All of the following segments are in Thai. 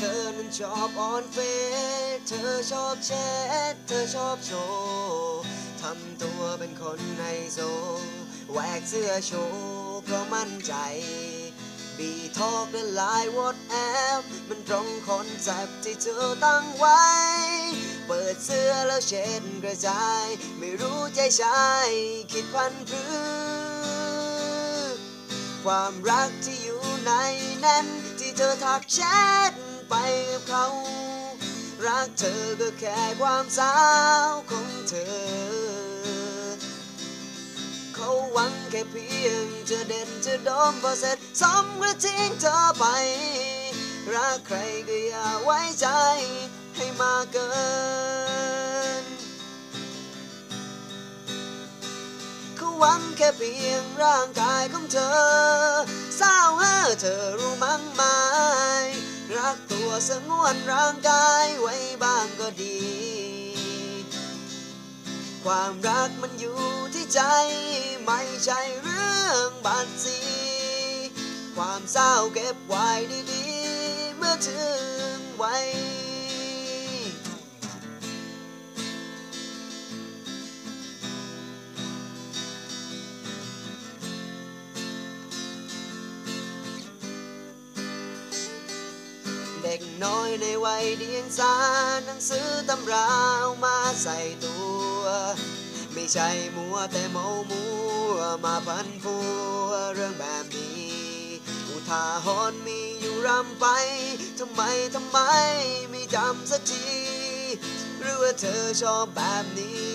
ธอนั้นชอบออนเฟซเธอชอบแชทเธอชอบโชว์ทำตัวเป็นคนไฮโซแหวกเสื้อโชว์เพราะมั่นใจ บีทอกและไลน์วอทแอปมันตรงคอนเซปที่เธอตั้งไว้ เปิดเสื้อแล้วเช็ดกระจาย ไม่รู้ใจชายคิดพันพรือความรักที่อยู่ในนั้นที่เธอทักแชท ไปกับเขา รักเธอก็แค่ความสาวของเธอ เขาหวังแค่เพียงจะเด่นจะโดมพอเสร็จสมก็ทิ้งเธอไป รักใครก็อย่าไว้ใจให้มากเกิน เขาหวังแค่เพียงร่างกายของเธอเศร้าเฮเธอ สงวนร่างกายไว้บ้างก็ดี ความรักมันอยู่ที่ใจ ไม่ใช่เรื่องบัตรสีความเศร้าเก็บไว้ดีๆ เมื่อถึงวัย กน้อยในวัยเดียงสาหนังสือตำราเอามาใส่ตัว ไม่ใช่มัวแต่เมามัวมาพันพัวเรื่องแบบนี้อุทาหรณ์มีอยู่รำไปทำไมทำไมไม่จำสักทีหรือว่าเธอชอบแบบนี้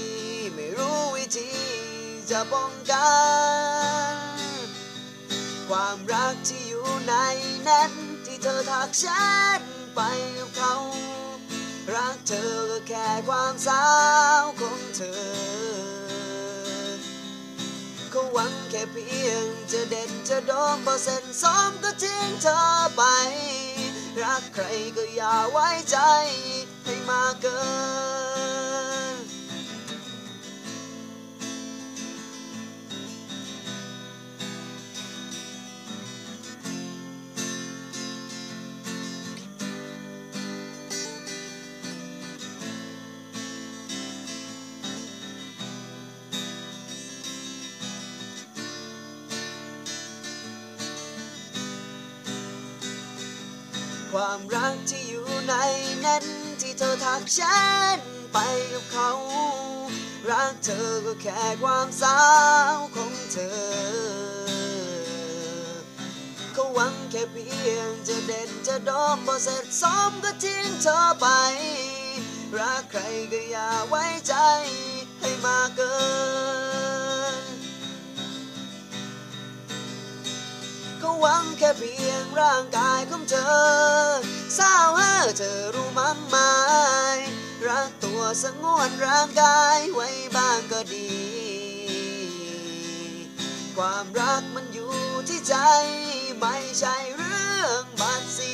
ไม่รู้วิธีจะป้องกัน ความรักที่อยู่ในนั้น รักแชทไปกับเขา รักเธอก็แค่ความสาวของเธอเขาหวังแค่เพียงจะเด่นจะโดนพอเส้นซ้อมก็ทิ้งเธอไป รักใครก็อย่าไว้ใจให้มากเกิน ความรักที่อยู่ในนั้นที่เธอทักฉันไปกับเขา รักเธอก็แค่ความสาวของเธอเขาหวังแค่เพียงจะเด่นจะโดมพอเสร็จซ้อมก็ทิ้งเธอไป รักใครก็อย่าไว้ใจให้มาเกิน ก็หวังแค่เพียงร่างกายของเธอเศร้าเฮ้อเธอรู้มั้งไหมรักตัวสงวนร่างกายไว้บ้างก็ดี ความรักมันอยู่ที่ใจ ไม่ใช่เรื่องบัตรสี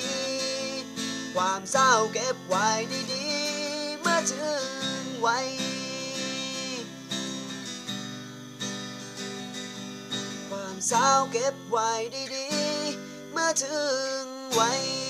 ความเศร้าเก็บไว้ดีๆเมื่อถึงวัย สาวเศร้าเก็บไว้ดีๆ เมื่อถึงวัย